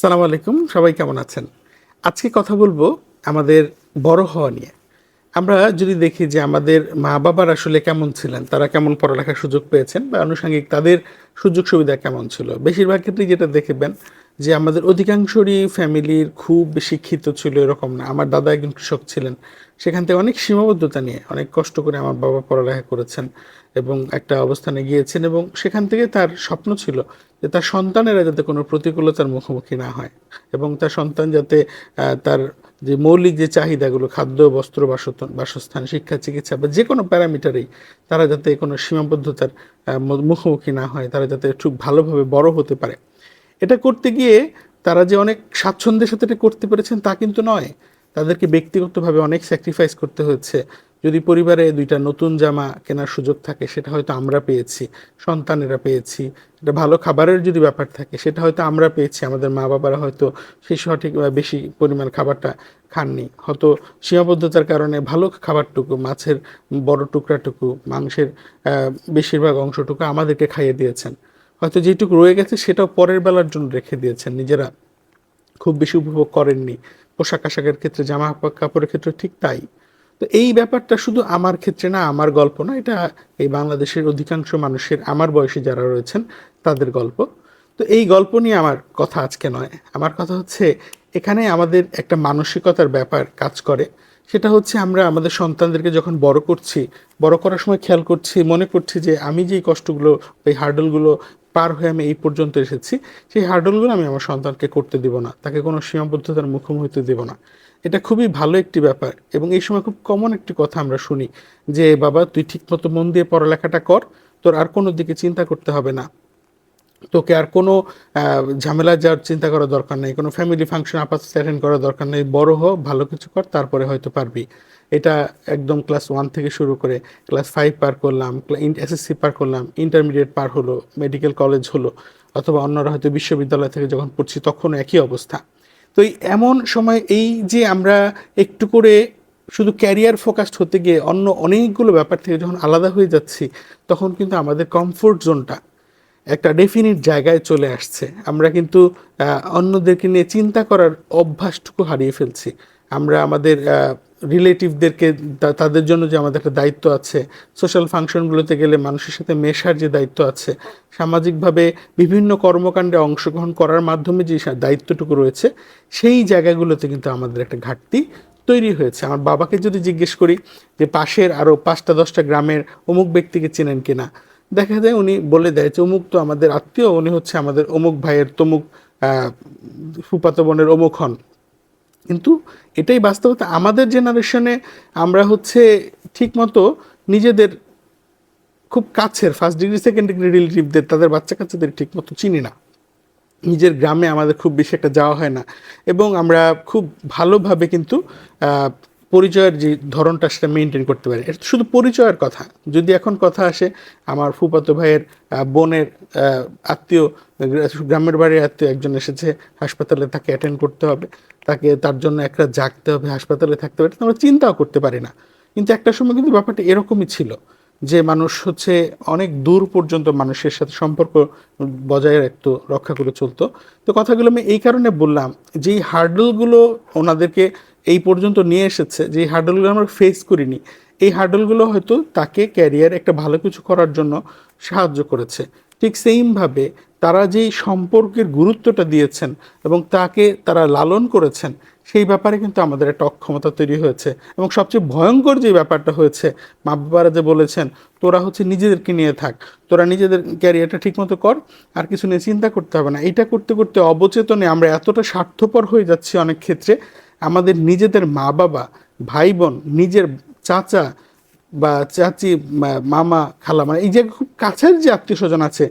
সালাম আলাইকুম সবাই কেমন আছেন? আজকে কথা বলব আমাদের বড় হওয়া নিয়ে। আমরা যদি দেখি যে আমাদের মা বাবার আসলে কেমন ছিলেন, তারা কেমন পড়ালেখার সুযোগ পেয়েছেন বা আনুষঙ্গিক তাদের সুযোগ সুবিধা কেমন ছিল? বেশিরভাগ ক্ষেত্রে যেটা দেখবেন যে আমাদের অধিকাংশরই ফ্যামিলির খুব শিক্ষিত ছিল এরকম না। আমার দাদা একজন কৃষক ছিলেন, সেখান থেকে অনেক সীমাবদ্ধতা নিয়ে অনেক কষ্ট করে আমার বাবা পড়ালেখা করেছেন এবং একটা অবস্থানে গিয়েছেন এবং সেখান থেকে তার স্বপ্ন ছিল যে তার সন্তানেরা যাতে কোনো প্রতিকূলতার মুখোমুখি না হয় এবং তার সন্তান যাতে তার যে মৌলিক যে চাহিদাগুলো, খাদ্য, বস্ত্র বাসস্থান বাসস্থান, শিক্ষা, চিকিৎসা বা যে কোনো প্যারামিটারেই তারা যাতে কোনো সীমাবদ্ধতার মুখোমুখি না হয়, তারা যাতে খুব ভালোভাবে বড় হতে পারে। এটা করতে গিয়ে তারা যে অনেক স্বাচ্ছন্দ্যের সাথে এটা করতে পেরেছেন তা কিন্তু নয়। তাদেরকে ব্যক্তিগতভাবে অনেক স্যাক্রিফাইস করতে হয়েছে। যদি পরিবারে দুইটা নতুন জামা কেনার সুযোগ থাকে, সেটা হয়তো আমরা পেয়েছি, সন্তানেরা পেয়েছি এটা ভালো খাবারের যদি ব্যাপার থাকে, সেটা হয়তো আমরা পেয়েছি, আমাদের মা বাবারা হয়তো সেই সঠিক বেশি পরিমাণ খাবারটা খাননি। হয়তো সীমাবদ্ধতার কারণে ভালো খাবারটুকু, মাছের বড় টুকরাটুকু, মাংসের বেশিরভাগ অংশটুকু আমাদেরকে খাইয়ে দিয়েছেন। হয়তো যেটুকু রয়ে গেছে, সেটাও পরের বেলার জন্য রেখে দিয়েছেন। নিজেরা খুব বেশি উপভোগ করেননি। পোশাক আশাকের ক্ষেত্রে জামা কাপড়ের ক্ষেত্রে ঠিক তাই। তো এই ব্যাপারটা শুধু আমার ক্ষেত্রে না, আমার গল্প না, এটা এই বাংলাদেশের অধিকাংশ মানুষের, আমার বয়সী যারা রয়েছেন, তাদের গল্প। তো এই গল্প নিয়ে আমার কথা আজকে নয়। আমার কথা হচ্ছে, এখানে আমাদের একটা মানসিকতার ব্যাপার কাজ করে। সেটা হচ্ছে আমরা আমাদের সন্তানদেরকে যখন বড় করছি, বড় করার সময় খেয়াল করছি, মনে করছি যে আমি যেই কষ্টগুলো, এই হার্ডলগুলো পার হয়ে আমি এই পর্যন্ত এসেছি, সেই হার্ডলগুলো আমি আমার সন্তানকে করতে দিব না। তাকে কোনো সীমাবদ্ধতার মুখোমুখি দেব না। এটা খুবই ভালো একটি ব্যাপার এবং এই সময় খুব কমন একটি কথা আমরা শুনি যে, বাবা, তুই ঠিকমতো মন দিয়ে পড়ালেখাটা কর, তোর আর কোনো দিকে চিন্তা করতে হবে না। তোকে আর কোনো ঝামেলা যাওয়ার চিন্তা করার দরকার নেই, কোনো ফ্যামিলি ফাংশন আপাতত অ্যাটেন্ড করার দরকার নেই, বড় হ, ভালো কিছু কর, তারপরে হয়তো পারবি। এটা একদম ক্লাস ওয়ান থেকে শুরু করে ক্লাস ফাইভ পার করলাম এসএসসি পার করলাম ইন্টারমিডিয়েট পার হলো মেডিকেল কলেজ হলো, অথবা অন্যরা হয়তো বিশ্ববিদ্যালয় থেকে যখন পড়ছি তখনও একই অবস্থা। তো এমন সময় এই যে আমরা একটু করে শুধু ক্যারিয়ার ফোকাসড হতে গিয়ে অন্য অনেকগুলো ব্যাপার থেকে যখন আলাদা হয়ে যাচ্ছি, তখন কিন্তু আমাদের কমফোর্ট জোনটা একটা ডেফিনিট জায়গায় চলে আসছে। আমরা কিন্তু অন্যদেরকে নিয়ে চিন্তা করার অভ্যাসটুকু হারিয়ে ফেলছি। আমরা আমাদের রিলেটিভদেরকে তাদের জন্য যে আমাদের একটা দায়িত্ব আছে, সোশ্যাল ফাংশনগুলোতে গেলে মানুষের সাথে মেশার যে দায়িত্ব আছে, সামাজিকভাবে বিভিন্ন কর্মকাণ্ডে অংশগ্রহণ করার মাধ্যমে যে দায়িত্বটুকু রয়েছে, সেই জায়গাগুলোতে কিন্তু আমাদের একটা ঘাটতি তৈরি হয়েছে। আমার বাবাকে যদি জিজ্ঞেস করি যে পাশের আরও পাঁচটা, দশটা গ্রামের অমুক ব্যক্তিকে চেনেন কিনা, দেখা যায় উনি বলে দেয় যে অমুক তো আমাদের আত্মীয়, উনি হচ্ছে আমাদের অমুক ভাইয়ের তমুক ফুফাতো বোনের অমুক হন। কিন্তু এটাই বাস্তবতা। আমাদের জেনারেশনে আমরা হচ্ছে ঠিকমতো নিজেদের খুব কাছের ফার্স্ট ডিগ্রি সেকেন্ড ডিগ্রি রিলেটিভদের তাদের বাচ্চা কাচ্চাদের ঠিকমতো চিনি না। নিজের গ্রামে আমাদের খুব বেশি একটা যাওয়া হয় না। এবং আমরা খুব ভালোভাবে কিন্তু পরিচয়ের যে ধরনটা সেটা মেনটেন করতে পারে। এটা শুধু পরিচয়ের কথা। যদি এখন কথা আসে, আমার ফুপাতো ভাইয়ের বোনের আত্মীয়, গ্রামের বাড়ির আত্মীয় একজন এসেছে, হাসপাতালে তাকে অ্যাটেন্ড করতে হবে। তাকে, তার জন্য একটা জাগতে হবে, হাসপাতালে থাকতে হবে। আমরা চিন্তাও করতে পারি না। কিন্তু একটা সময় কিন্তু ব্যাপারটা এরকমই ছিল যে মানুষ হচ্ছে অনেক দূর পর্যন্ত মানুষের সাথে সম্পর্ক বজায় রাখতো, রক্ষা করে চলতো। তো কথাগুলো আমি এই কারণে বললাম যে এই হার্ডলগুলো ওনাদেরকে এই পর্যন্ত নিয়ে এসেছে যে হার্ডলগুলো আমরা ফেস করিনি। এই হার্ডলগুলো হয়তো তাকে ক্যারিয়ার একটা ভালো কিছু করার জন্য সাহায্য করেছে। ঠিক সেইমভাবে তারা যেই সম্পর্কের গুরুত্বটা দিয়েছেন এবং তাকে তারা লালন করেছেন, সেই ব্যাপারে কিন্তু আমাদের একটা অক্ষমতা তৈরি হয়েছে। এবং সবচেয়ে ভয়ঙ্কর যে ব্যাপারটা হয়েছে মা বাবারা যে বলেছেন, তোরা হচ্ছে নিজেদেরকে নিয়ে থাক। তোরা নিজেদের ক্যারিয়ারটা ঠিকমতো কর, আর কিছু নিয়ে চিন্তা করতে হবে না। এটা করতে করতে অবচেতনে আমরা এতটা স্বার্থপর হয়ে যাচ্ছি অনেক ক্ষেত্রে আমাদের নিজেদের মা বাবা ভাই বোন নিজের চাচা বা চাচি মামা খালা মানে এই যে খুব কাছের যে আত্মীয় স্বজন আছে,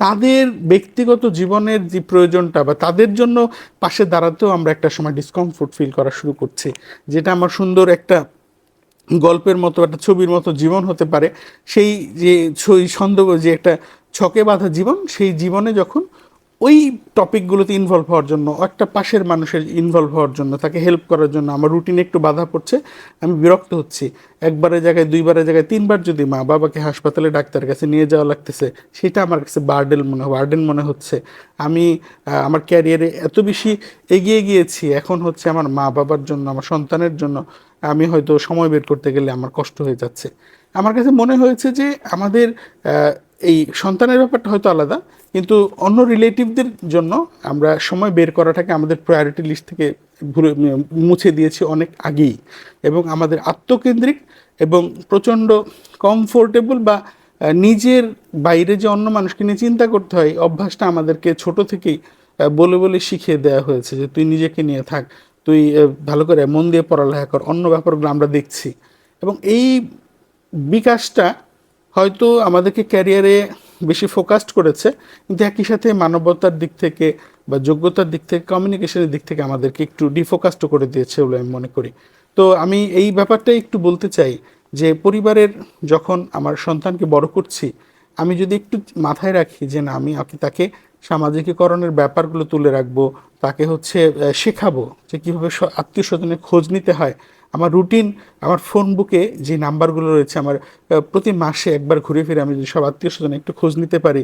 তাদের ব্যক্তিগত জীবনের যে প্রয়োজনটা বা তাদের জন্য পাশে দাঁড়াতেও আমরা একটা সময় ডিসকমফোর্ট ফিল করা শুরু করছি। যেটা আমার সুন্দর একটা গল্পের মতো, একটা ছবির মতো জীবন হতে পারে। সেই যে ছই ছন্দ যে একটা ছকে বাঁধা জীবন, সেই জীবনে যখন ওই টপিকগুলোতে ইনভলভ হওয়ার জন্য, একটা পাশের মানুষের ইনভলভ হওয়ার জন্য, তাকে হেল্প করার জন্য আমার রুটিনে একটু বাধা পড়ছে, আমি বিরক্ত হচ্ছি। একবারের জায়গায়, দুইবারের জায়গায়, তিনবার যদি মা বাবাকে হাসপাতালে ডাক্তারের কাছে নিয়ে যাওয়া লাগতেছে, সেটা আমার কাছে বার্ডেন মনে বার্ডেন মনে হচ্ছে। আমি আমার ক্যারিয়ারে এত বেশি এগিয়ে গিয়েছি, এখন হচ্ছে আমার মা বাবার জন্য, আমার সন্তানের জন্য, আমি হয়তো সময় বের করতে গেলে আমার কষ্ট হয়ে যাচ্ছে। আমার কাছে মনে হয়েছে যে আমাদের এই সন্তানের ব্যাপারটা হয়তো আলাদা, কিন্তু অন্য রিলেটিভদের জন্য আমরা সময় বের করাটাকে আমাদের প্রায়োরিটি লিস্ট থেকে ভুলে মুছে দিয়েছি অনেক আগেই। এবং আমাদের আত্মকেন্দ্রিক এবং প্রচণ্ড কমফোর্টেবল বা নিজের বাইরে যে অন্য মানুষকে নিয়ে চিন্তা করতে হয় অভ্যাসটা আমাদেরকে ছোট থেকেই বলে বলে শিখিয়ে দেওয়া হয়েছে যে তুই নিজেকে নিয়ে থাক, তুই ভালো করে মন দিয়ে পড়ালেখা কর, অন্য ব্যাপারগুলো আমরা দেখছি। এবং এই বিকাশটা হয়তো আমাদেরকে ক্যারিয়ারে বেশি ফোকাসড করেছে, কিন্তু একই সাথে মানবতার দিক থেকে বা যোগ্যতার দিক থেকে কমিউনিকেশনের দিক থেকে আমাদেরকে একটু ডিফোকাসড করে দিয়েছে বলে আমি মনে করি। তো আমি এই ব্যাপারটাই একটু বলতে চাই যে, পরিবারের যখন আমার সন্তানকে বড় করছি, আমি যদি একটু মাথায় রাখি যে, না, আমি আপ- তাকে সামাজিকীকরণের ব্যাপারগুলো তুলে রাখব, তাকে হচ্ছে শেখাবো যে কীভাবে আত্মীয় স্বজনের খোঁজ নিতে হয় আমার রুটিন আমার ফোন বুকে যে নাম্বারগুলো রয়েছে, আমার প্রতি মাসে একবার ঘুরে ফিরে আমি যদি সব আত্মীয় স্বজন একটু খোঁজ নিতে পারি,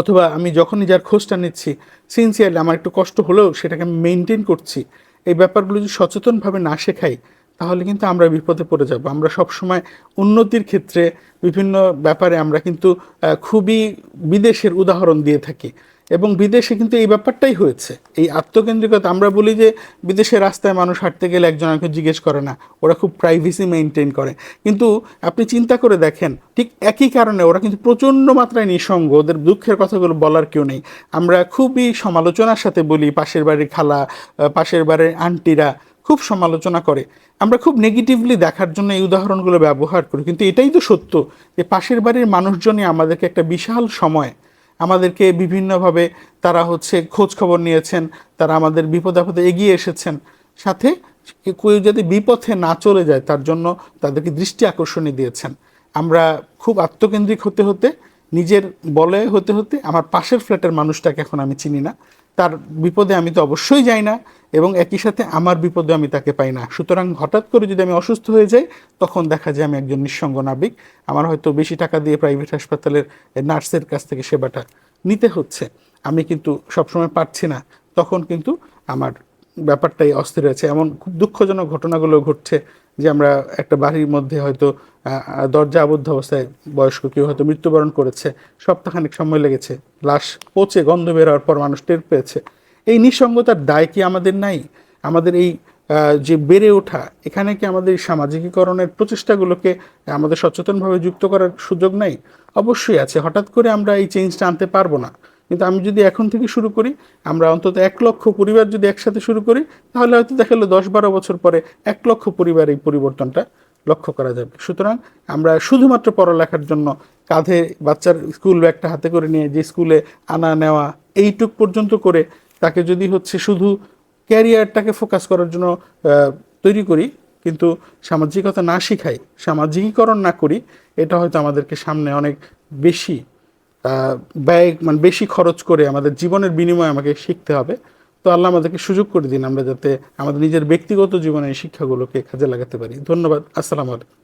অথবা আমি যখনই যার খোঁজটা নিচ্ছি সিনসিয়ারলি আমার একটু কষ্ট হলেও সেটাকে আমি মেনটেন করছি। এই ব্যাপারগুলো যদি সচেতনভাবে না শেখাই তাহলে কিন্তু আমরা বিপদে পড়ে যাব। আমরা সবসময় উন্নতির ক্ষেত্রে বিভিন্ন ব্যাপারে আমরা কিন্তু খুবই বিদেশের উদাহরণ দিয়ে থাকি। এবং বিদেশে কিন্তু এই ব্যাপারটাই হয়েছে। এই আত্মকেন্দ্রিকতা, আমরা বলি যে বিদেশের রাস্তায় মানুষ হাঁটতে গেলে একজন আমাকে জিজ্ঞেস করে না। ওরা খুব প্রাইভেসি মেনটেন করে। কিন্তু আপনি চিন্তা করে দেখেন, ঠিক একই কারণে ওরা কিন্তু প্রচণ্ড মাত্রায় নিঃসঙ্গ। ওদের দুঃখের কথাগুলো বলার কেউ নেই। আমরা খুবই সমালোচনার সাথে বলি, পাশের বাড়ির খালা পাশের বাড়ির আন্টিরা খুব সমালোচনা করে। আমরা খুব নেগেটিভলি দেখার জন্য এই উদাহরণগুলো ব্যবহার করি, কিন্তু এটাই তো সত্য যে পাশের বাড়ির মানুষজনই আমাদেরকে একটা বিশাল সময় আমাদেরকে বিভিন্নভাবে তারা হচ্ছে খোঁজ খবর নিয়েছেন, তারা আমাদের বিপদ আপদে এগিয়ে এসেছেন। সাথে কেউ যদি বিপথে না চলে যায়, তার জন্য তাদেরকে দৃষ্টি আকর্ষণী দিয়েছেন। আমরা খুব আত্মকেন্দ্রিক হতে হতে, নিজের বলে হতে হতে আমার পাশের ফ্ল্যাটের মানুষটাকে এখন আমি চিনি না। তার বিপদে আমি তো অবশ্যই যাই না। এবং একই সাথে আমার বিপদে আমি তাকে পাই না। সুতরাং হঠাৎ করে যদি আমি অসুস্থ হয়ে যাই, তখন দেখা যায় আমি একজন নিঃসঙ্গ নাবিক। আমার হয়তো বেশি টাকা দিয়ে প্রাইভেট হাসপাতালের নার্সের কাছ থেকে সেবাটা নিতে হচ্ছে। আমি কিন্তু সবসময় পারছি না। তখন কিন্তু আমার ব্যাপারটাই অস্থির আছে এমন খুব দুঃখজনক ঘটনাগুলো ঘটছে যে আমরা একটা বাড়ির মধ্যে হয়তো দরজা আবদ্ধ অবস্থায় বয়স্ক কেউ হয়তো মৃত্যুবরণ করেছে। সপ্তাহখানেক সময় লেগেছে। লাশ পচে গন্ধ বের হওয়ার পর মানুষ টের পেয়েছে। এই নিঃসঙ্গতার দায় কি আমাদের নাই? আমাদের এই যে বেড়ে ওঠা, এখানে কি আমাদের সামাজিকীকরণের প্রচেষ্টাগুলোকে আমাদের সচেতনভাবে যুক্ত করার সুযোগ নাই? অবশ্যই আছে। হঠাৎ করে আমরা এই চেঞ্জটা আনতে পারব না। কিন্তু আমি যদি এখন থেকে শুরু করি, আমরা অন্তত এক লক্ষ পরিবার যদি একসাথে শুরু করি, তাহলে হয়তো দেখা গেলো দশ বারো বছর পরে এক লক্ষ পরিবার এই পরিবর্তনটা লক্ষ্য করা যাবে। সুতরাং আমরা শুধুমাত্র পড়ালেখার জন্য কাঁধে বাচ্চার স্কুল ব্যাগটা হাতে করে নিয়ে যে স্কুলে আনা নেওয়া, এইটুক পর্যন্ত করে তাকে যদি হচ্ছে শুধু ক্যারিয়ারটাকে ফোকাস করার জন্য তৈরি করি, কিন্তু সামাজিকতা না শিখাই, সামাজিকীকরণ না করি, এটা হয়তো আমাদেরকে সামনে অনেক বেশি ব্যয় মানে বেশি খরচ করে আমাদের জীবনের বিনিময়ে আমাকে শিখতে হবে। তো আল্লাহ আমাদেরকে সুযোগ করে দিন আমরা যাতে আমাদের নিজের ব্যক্তিগত জীবনে এই শিক্ষাগুলোকে কাজে লাগাতে পারি। ধন্যবাদ। আসসালামু আলাইকুম।